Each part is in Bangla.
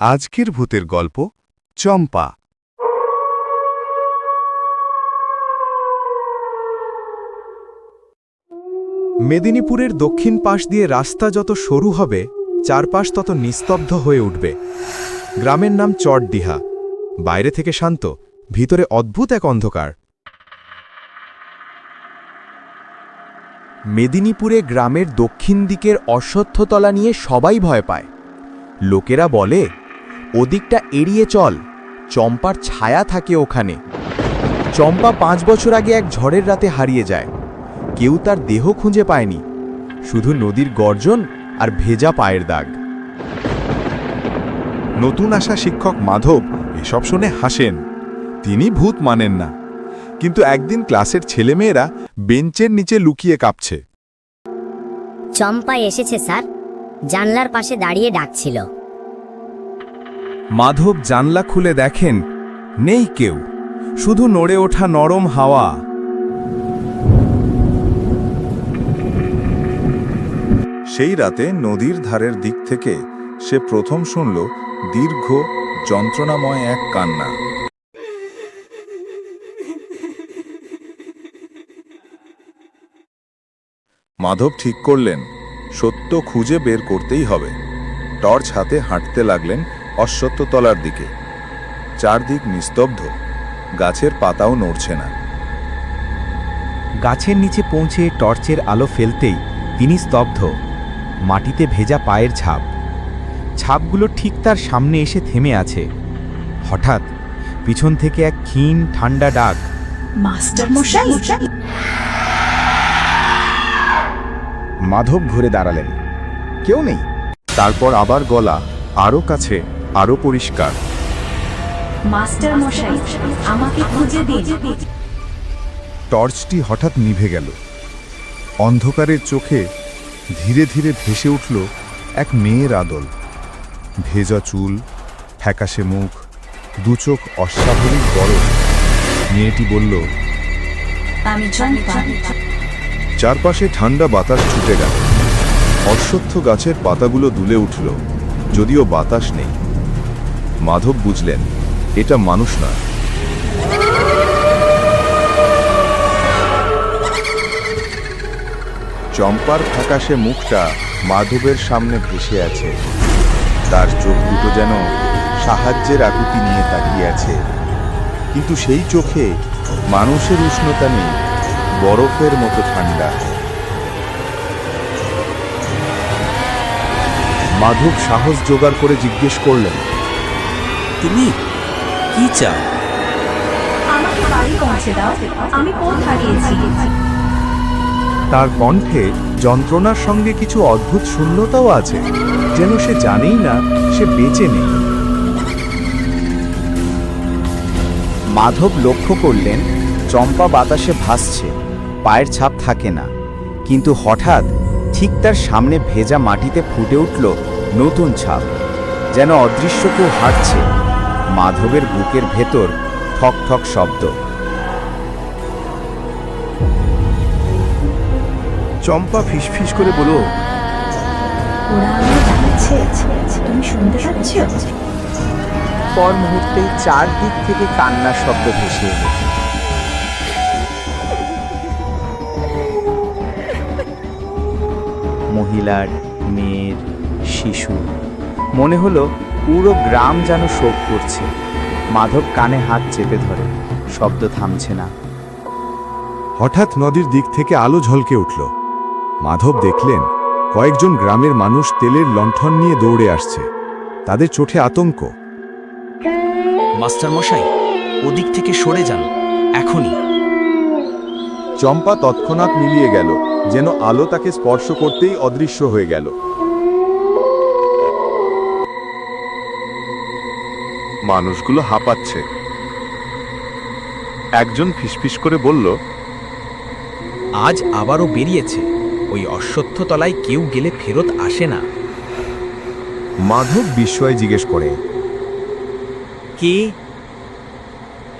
আজকের ভূতের গল্প, চম্পা। মেদিনীপুরের দক্ষিণ পাশ দিয়ে রাস্তা যত সরু হবে, চারপাশ তত নিস্তব্ধ হয়ে উঠবে। গ্রামের নাম চটডিহা। বাইরে থেকে শান্ত, ভিতরে অদ্ভুত এক অন্ধকার। মেদিনীপুরে গ্রামের দক্ষিণ দিকের অশ্বত্থতলা নিয়ে সবাই ভয় পায়। লোকেরা বলে ওদিকটা এড়িয়ে চল। চম্পার ছায়া থাকে ওখানে। চম্পা পাঁচ বছর আগে এক ঝড়ের রাতে হারিয়ে যায়। কেউ তার দেহ খুঁজে পায়নি। শুধু নদীর গর্জন আর ভেজা পায়ের দাগ। নতুন আসা শিক্ষক মাধব এসব শুনে হাসেন। তিনি ভূত মানেন না। কিন্তু একদিন ক্লাসের ছেলেমেয়েরা বেঞ্চের নিচে লুকিয়ে কাঁপছে। চম্পা এসেছে, স্যার। জানলার পাশে দাঁড়িয়ে ডাকছিল। মাধব জানলা খুলে দেখেন, নেই কেউ। শুধু নড়ে ওঠা নরম হাওয়া। সেই রাতে নদীর ধারের দিক থেকে সে প্রথম শুনল দীর্ঘ, যন্ত্রণাময় এক কান্না। মাধব ঠিক করলেন, সত্য খুঁজে বের করতেই হবে। টর্চ হাতে হাঁটতে লাগলেন অশ্বত্থতলার দিকে। চারদিক নিস্তব্ধ গাছের পাতাও নড়ছে না। গাছের নিচে পৌঁছে টর্চের আলো ফেলতেই তিনি স্তব্ধ মাটিতে ভেজা পায়ের ছাপ। ছাপগুলো ঠিক তার সামনে এসে থেমে আছে। হঠাৎ পিছন থেকে এক ক্ষীণ ঠান্ডা ডাক মাস্টার মশাই! মাধব ঘুরে দাঁড়ালেন। কেউ নেই। তারপর আবার গলা আরও কাছে। আরও পরিষ্কার। মাস্টার মশাই আমাকে খুঁজে দিন। টর্চটি হঠাৎ নিভে গেল। অন্ধকারের চোখে ধীরে ধীরে ভেসে উঠল এক মেয়ের আদল। ভেজা চুল ফ্যাকাশে মুখ দুচোখ অস্বাভাবিক বড় মেয়েটি বলল চারপাশে ঠান্ডা বাতাস ছুটে গেল। অশ্বত্থ গাছের পাতাগুলো দুলে উঠল যদিও বাতাস নেই। মাধব বুঝলেন, এটা মানুষ নয়। চম্পার ফ্যাকাশে মুখটা মাধবের সামনে ভেসে আছে। তার চোখ দুটো যেন সাহায্যের আকুতি নিয়ে তাকিয়ে আছে। কিন্তু সেই চোখে মানুষের উষ্ণতা নেই, বরফের মতো ঠান্ডা। মাধব সাহস জোগাড় করে জিজ্ঞেস করলেন তুমি কি চাও আমাকে বাড়ি পৌঁছে দাও। আমি পথ হারিয়েছি। তার কণ্ঠে যন্ত্রণার সঙ্গে কিছু অদ্ভুত শূন্যতাও আছে যেন সে জানেই না সে বেঁচে নেই। মাধব লক্ষ্য করলেন চম্পা বাতাসে ভাসছে পায়ের ছাপ থাকে না। কিন্তু হঠাৎ ঠিক তার সামনে ভেজা মাটিতে ফুটে উঠল নতুন ছাপ যেন অদৃশ্য কেউ হাঁটছে। মাধবের বুকের ভেতর ঠক ঠক শব্দ। চম্পা ফিসফিস করে বলো তুমি শুনতে পাচ্ছ? পর মুহূর্তে চারদিক থেকে কান্নার শব্দ ভেসে এলো। মহিলার মেয়ের শিশু মনে হলো পুরো গ্রাম যেন শোক করছে। মাধব কানে হাত চেপে ধরে শব্দ থামছে না। হঠাৎ নদীর দিক থেকে আলো ঝলকে উঠল। মাধব দেখলেন কয়েকজন গ্রামের মানুষ তেলের লণ্ঠন নিয়ে দৌড়ে আসছে। তাদের চোখে আতঙ্ক। মাস্টার মশাই ওদিক থেকে সরে যান এখনই। চম্পা তৎক্ষণাৎ মিলিয়ে গেল যেন আলো তাকে স্পর্শ করতেই অদৃশ্য হয়ে গেল। মানুষগুলো হাঁপাচ্ছে। একজন ফিসফিস করে বলল আজ আবারও বেরিয়েছে। ওই অশ্বত্থ তলায় কেউ গেলে ফেরত আসে না। মাধব বিস্ময় জিজ্ঞেস করে কে?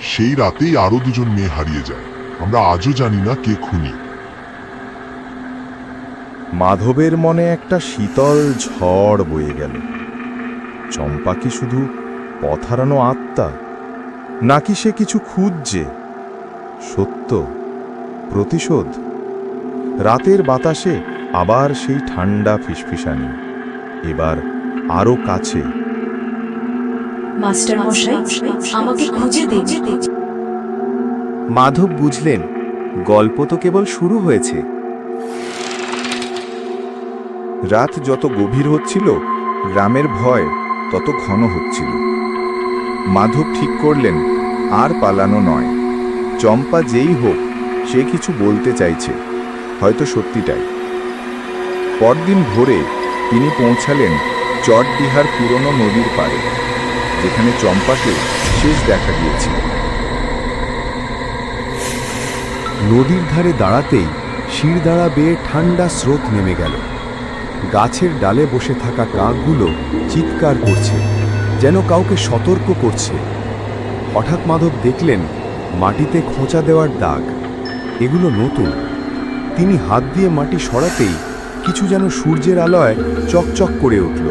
সেই রাতেই আরও দুজন মেয়ে হারিয়ে যায়। আমরা আজও জানি না কে খুনি। মাধবের মনে একটা শীতল ঝড় বয়ে গেল। চম্পা কি শুধু পথ হারানো আত্মা নাকি সে কিছু খুঁজছে? সত্য প্রতিশোধ? রাতের বাতাসে আবার সেই ঠান্ডা ফিসফিসানি এবার আরও কাছে। মাস্টার মশাই আমাকে খুঁজে দিন। মাধব বুঝলেন গল্প তো কেবল শুরু হয়েছে। রাত যত গভীর হচ্ছিল গ্রামের ভয় তত ঘন হচ্ছিল। মাধব ঠিক করলেন, আর পালানো নয়। চম্পা যেই হোক, সে কিছু বলতে চাইছে, হয়তো সত্যিটাই। পরদিন ভোরে তিনি পৌঁছালেন চটবিহার পুরনো নদীর পাড়ে, যেখানে চম্পাকে শেষ দেখা গিয়েছিল নদীর ধারে দাঁড়াতেই শিরদাঁড়া বেয়ে ঠান্ডা স্রোত নেমে গেল। গাছের ডালে বসে থাকা কাকগুলো চিৎকার করছে। যেন কাউকে সতর্ক করছে। হঠাৎ মাধব দেখলেন মাটিতে খোঁচা দেওয়ার দাগ। এগুলো নতুন। তিনি হাত দিয়ে মাটি সরাতেই কিছু যেন সূর্যের আলোয় চকচক করে উঠল।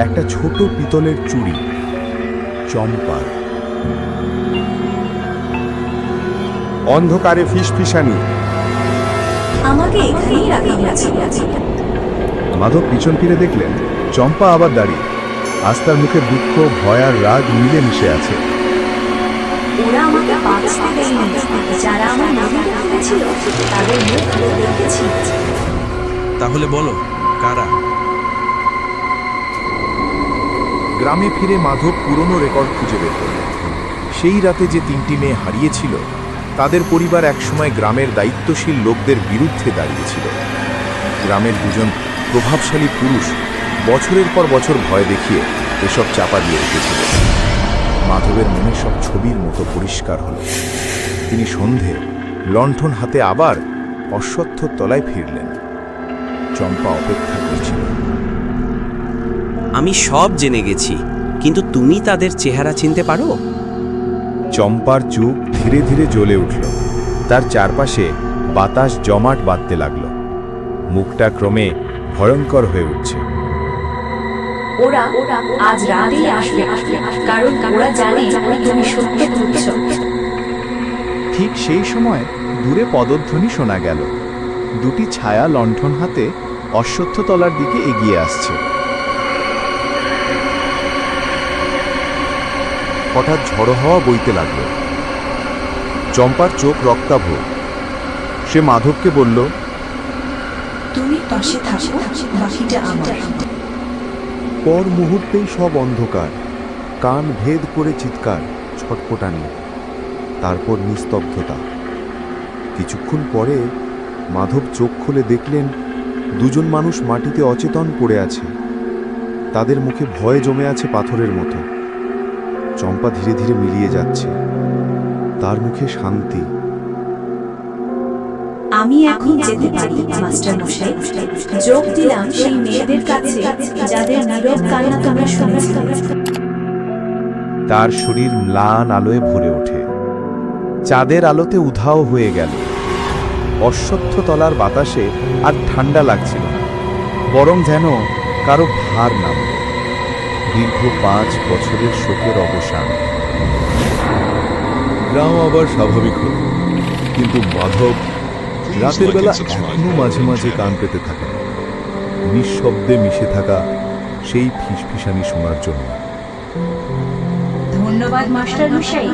একটা ছোট পিতলের চুড়ি। চম্পার। অন্ধকারে ফিসফিসানি। আমাকে এখানেই রাখা মাধব পিছন ফিরে দেখলেন চম্পা আবার দাঁড়িয়ে। আস্তার মুখে দুঃখ ভয় আর রাগ মিলে মিশে আছে। ওরা আমাকে বাঁচতে দেয়নি যারা আমার নদীতে ফেলেছিল তাদের মুখ দেখেছি। তাহলে বলো কারা? গ্রামে ফিরে মাধব পুরনো রেকর্ড খুঁজে বের করলেন সেই রাতে যে তিনটি মেয়ে হারিয়েছিল তাদের পরিবার একসময় গ্রামের দায়িত্বশীল লোকদের বিরুদ্ধে দাঁড়িয়েছিল। গ্রামের দুজন প্রভাবশালী পুরুষ বছরের পর বছর ভয় দেখিয়ে এসব চাপা দিয়ে রেখেছিল মাধবের মনে সব ছবির মতো পরিষ্কার হল। তিনি সন্ধে লণ্ঠন হাতে আবার অশ্বত্থ তলায় ফিরলেন। চম্পা অপেক্ষা করছিল। আমি সব জেনে গেছি কিন্তু তুমি তাদের চেহারা চিনতে পারো? চম্পার চুপ ধীরে ধীরে জ্বলে উঠল। তার চারপাশে বাতাস জমাট বাঁধতে লাগল। মুখটা ক্রমে ভয়ঙ্কর হয়ে উঠছে। ওরা আজ রাতেই আসবে। কারণ ওরা জানে তুমি সত্য বলছো। ঠিক সেই সময় দূরে পদধ্বনি শোনা গেল। দুটি ছায়া লণ্ঠন হাতে অশ্বত্থতলার দিকে এগিয়ে আসছে। হঠাৎ ঝড়ো হওয়া বইতে লাগল। চম্পার চোখ রক্তাভ। সে মাধবকে বলল তুমি পাশে থাকো বাকিটা আমার। পর মুহূর্তেই সব অন্ধকার। কান ভেদ করে চিৎকার, ছটপটানি, তারপর নিস্তব্ধতা। কিছুক্ষণ পরে মাধব চোখ খুলে দেখলেন, দুজন মানুষ মাটিতে অচেতন পড়ে আছে। তাদের মুখে ভয় জমে আছে পাথরের মতো। চম্পা ধীরে ধীরে মিলিয়ে যাচ্ছে। তার মুখে শান্তি। আমি এখন যেতে পারি মাস্টার মশাই। যোগ দিলাম সেই মেয়েদের কাছে, যাদের নীরব কান্না তোমরা শুনেছিলে তার শরীর ম্লান আলোয় ভরে ওঠে। চাঁদের আলোতে উধাও হয়ে গেল। অশ্বত্থ তলার বাতাসে আর ঠান্ডা লাগছিল বরং যেন কারও ভার নামল। দীর্ঘ পাঁচ বছরের শোকের অবসান। গ্রাম আবার স্বাভাবিক হল, কিন্তু মাধব রাতের বেলা এখনও মাঝে মাঝে কান পেতে থাকে নিঃশব্দে মিশে থাকা সেই ফিসফিসানি শোনার জন্য। ধন্যবাদ মাস্টার মশাই